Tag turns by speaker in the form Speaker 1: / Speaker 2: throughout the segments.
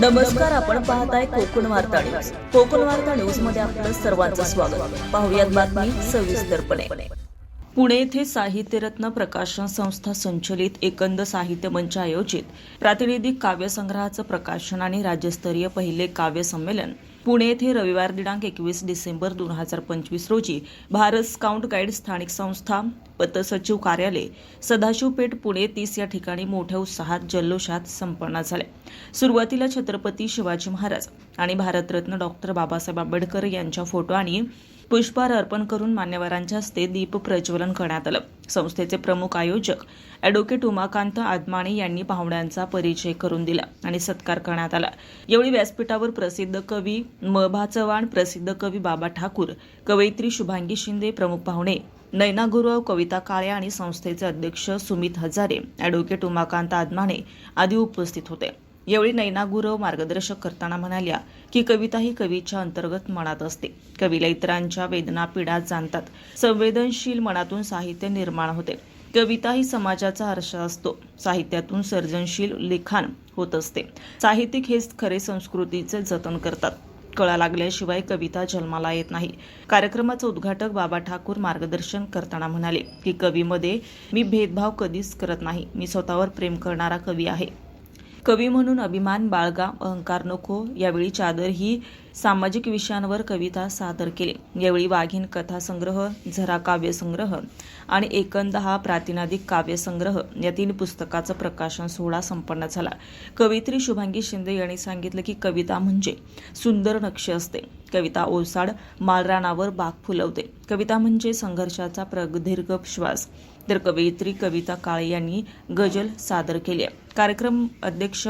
Speaker 1: नमस्कार आपण पाहताय कोकण वार्ता न्यूज. कोकण वार्ता न्यूजमध्ये आपलं सर्वांचं स्वागत. पाहुयात बातमी सविस्तरपणे पुणे येथे साहित्यरत्न प्रकाशन संस्था संचलित एकंद साहित्य मंच आयोजित प्रातिनिधिक काव्यसंग्रहाचं प्रकाशन आणि राज्यस्तरीय पहिले काव्य संमेलन पुणे येथे रविवार दिनांक एकवीस डिसेंबर दोन हजार पंचवीस रोजी भारत स्काउंट गाईड स्थानिक संस्था पतसचिव कार्यालय सदाशिवपेठ पुणे तीस या ठिकाणी मोठ्या उत्साहात जल्लोषात संपन्न झाल्या. सुरुवातीला छत्रपती शिवाजी महाराज आणि भारतरत्न डॉक्टर बाबासाहेब आंबेडकर यांच्या फोटो आणि पुष्पहार अर्पण करून मान्यवरांच्या हस्ते दीप प्रज्वलन करण्यात आलं. संस्थेचे प्रमुख आयोजक अॅडव्होकेट उमाकांत आदमाणे यांनी पाहुण्यांचा परिचय करून दिला आणि सत्कार करण्यात आला. यावेळी व्यासपीठावर प्रसिद्ध कवी म. भा चव्हाण प्रसिद्ध कवी बाबा ठाकूर कवयित्री शुभांगी शिंदे प्रमुख पाहुणे नैना गुरुराव कविता काळे आणि संस्थेचे अध्यक्ष सुमित हजारे ॲडव्होकेट उमाकांत आदमाने आदी उपस्थित होते. यावेळी नैना गुरव मार्गदर्शक करताना म्हणाल्या की कविता ही कवीच्या अंतर्गत मनात असते. कवीला इतरांच्या वेदना पीडा जाणतात. संवेदनशील मनातून साहित्य निर्माण होते. कविता ही समाजाचा हर्ष असतो. साहित्यातून सर्जनशील लिखाण होत असते. साहित्यिक हेच खरे संस्कृतीचे जतन करतात. कळा लागल्याशिवाय कविता जन्माला येत नाही. कार्यक्रमाचं उद्घाटक बाबा ठाकूर मार्गदर्शन करताना म्हणाले की कवीमध्ये मी भेदभाव कधीच करत नाही. मी स्वतःवर प्रेम करणारा कवी आहे. कवी म्हणून अभिमान बाळगा अहंकार नको. यावेळी चादर ही सामाजिक विषयांवर कविता सादर केली. यावेळी वाघीण कथासंग्रह झरा काव्यसंग्रह आणि एकंद हा प्रातिनादिक काव्यसंग्रह या तीन पुस्तकाचं प्रकाशन सोहळा संपन्न झाला. कवयित्री शुभांगी शिंदे यांनी सांगितलं की कविता म्हणजे सुंदर नक्षी असते. कविता ओसाड मालरानावर बाग फुलवते. कविता म्हणजे संघर्षाचा प्रदीर्घ श्वास. तर कवयित्री कविता काळे यांनी गजल सादर केली कार्यक्रम अध्यक्ष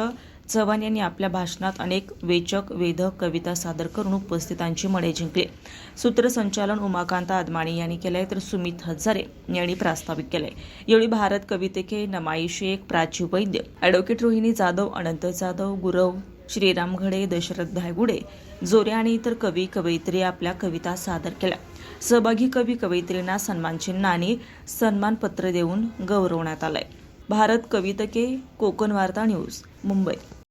Speaker 1: चव्हाण यांनी आपल्या भाषणात अनेक वेचक वेधक कविता सादर करून उपस्थितांची मने जिंकली. सूत्रसंचालन उमाकांत आदमाणी यांनी केलंय तर सुमित हजारे यांनी प्रास्ताविक केलंय. यावेळी भारत कवितेके नमाई एक प्राची वैद्य. अॅडव्होकेट रोहिणी जाधव अनंत जाधव गुरव श्रीराम घडे दशरथ धायगुडे जोरे आणि इतर कवी कवयित्री आपल्या कविता सादर केल्या. सहभागी कवी कवयित्रींना सन्मानचिन्ह आणि सन्मानपत्र देऊन गौरवण्यात आलंय. भारत कवितके कोकण वार्ता न्यूज मुंबई.